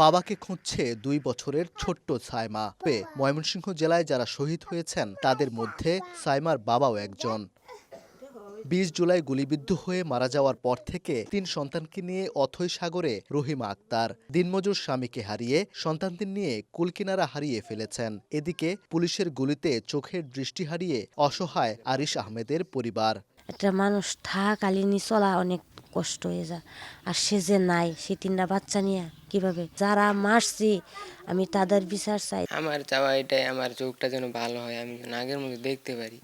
বাবাকে খুঁজছে দুই বছরের ছোট্ট সাইমা। ময়মনসিংহ জেলায় যারা শহীদ হয়েছেন, তাদের মধ্যে সাইমার বাবাও একজন। বিশ জুলাই গুলিবিদ্ধ হয়ে মারা যাওয়ার পর থেকে তিন সন্তানকে নিয়ে অথৈ সাগরে রহিমা আক্তার, দিনমজুর স্বামীকে হারিয়ে সন্তানদের নিয়ে কুলকিনারা হারিয়ে ফেলেছেন। এদিকে পুলিশের গুলিতে চোখের দৃষ্টি হারিয়ে অসহায় আরিশ আহমেদের পরিবার। একটা মানুষ থাকালীনই চলা অনেক কষ্ট হয়ে যায়। আর সে যে নাই সে তিনটা বাচ্চা নিয়ে কীভাবে? যারা মারছি আমি তাদের বিচার চাই। আমার চাওয়া এটাই আমার চোখটা যেন ভালো হয় আমি যেন আগের মতো দেখতে পারি।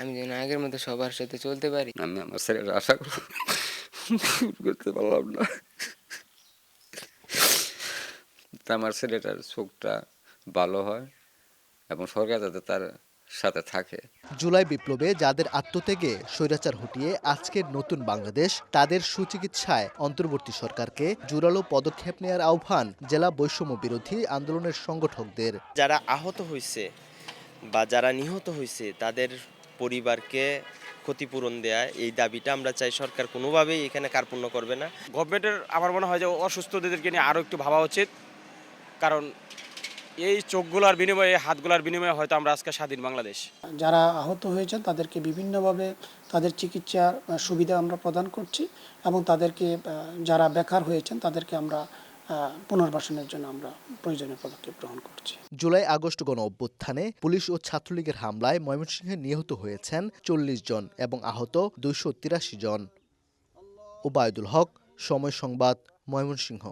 আমি যেন আগের মতো সবার সাথে চলতে পারি। আমি আমার ছেলের আশা করি করতে পারলাম না। তা আমার ছেলেটার চোখটা ভালো হয় এবং সরকার যাতে তার সাথে থাকে। জুলাই বিপ্লবে যাদের আত্মত্যাগে স্বৈরাচার হটিয়ে আজকের নতুন বাংলাদেশ তাদের সুচিকিৎসায় অন্তর্বর্তী সরকারকে জোরালো পদক্ষেপ নেওয়ার আহ্বান জেলা বৈষম্য বিরোধী আন্দোলনের সংগঠকদের। যারা আহত হয়েছে বা যারা নিহত হয়েছে তাদের পরিবারকে ক্ষতিপূরণ দেয়া এই দাবিটা আমরা চাই সরকার কোনোভাবেই এখানে কার্পণ্য করবে না। গভর্নমেন্টের আমার মনে হয় যে অসুস্থদেরকে নিয়ে আরও একটু ভাবা উচিত। কারণ এই চোখগুলোর বিনিময়ে এই হাতগুলোর বিনিময়ে হয়তো আমরা আজকে স্বাধীন বাংলাদেশ। যারা আহত হয়েছেন তাদেরকে বিভিন্নভাবে তাদের চিকিৎসার সুবিধা আমরা প্রদান করছি এবং তাদেরকে যারা বেকার হয়েছেন তাদেরকে আমরা পুনর্বাসনের জন্য আমরা প্রয়োজনীয় পদক্ষেপ গ্রহণ করছি। জুলাই আগস্ট গণ অভ্যুত্থানে পুলিশ ও ছাত্রলীগের হামলায় ময়মনসিংহে নিহত হয়েছেন চল্লিশ জন এবং আহত দুইশো তিরাশি জন। ওবায়দুল হক সময় সংবাদ ময়মনসিংহ।